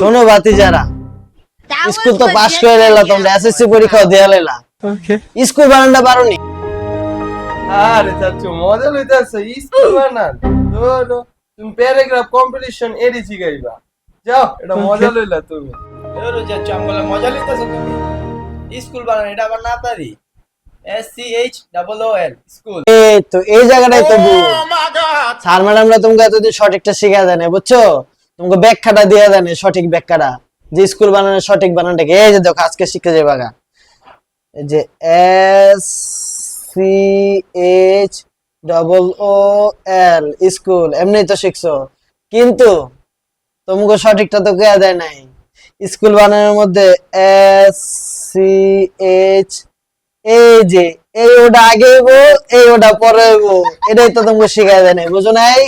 শোনো বাতি যারা স্কুল তো পাস করে লেলা তোমরা এসএসসি পরীক্ষাও দেয়া লেলা। স্কুল বানানটা পারোনি আরে চাচু মজা লইতাছে স্কুল বানান। ধরো তুমি প্যারাগ্রাফ কম্পিটিশন এরই শিখাইবা যাও এটা মজা লইলা তুমি। এরো যে চাঙ্গলে মজা লইতেছো তুমি। স্কুল বানান এটা আবার না পারি। S C H double O L school. এই তো এই জায়গাটাই তো ভুল। স্যার ম্যাডামরা তোমাকে এতদিন সঠিকটা শিখা দেয় না বুঝছ? তোমাকে ব্যাখ্যাটা দিয়ে দেয় না, সঠিক ব্যাখ্যাটা। যে স্কুল বানানোর সঠিক বানানটা কি? এই যে দেখো, আজকে শিখে যাবে এই যে S C H double O L school এমনি তো শিখছো। কিন্তু তোমাকে সঠিকটা তো কেয়া দেয় নাই। স্কুল বানানোর মধ্যে এস সি এইচ এই যে এই ওটা আগে এই ওটা পরে এটাই তো তোমাকে শিখাই দেয় নাই, বুঝো নাই?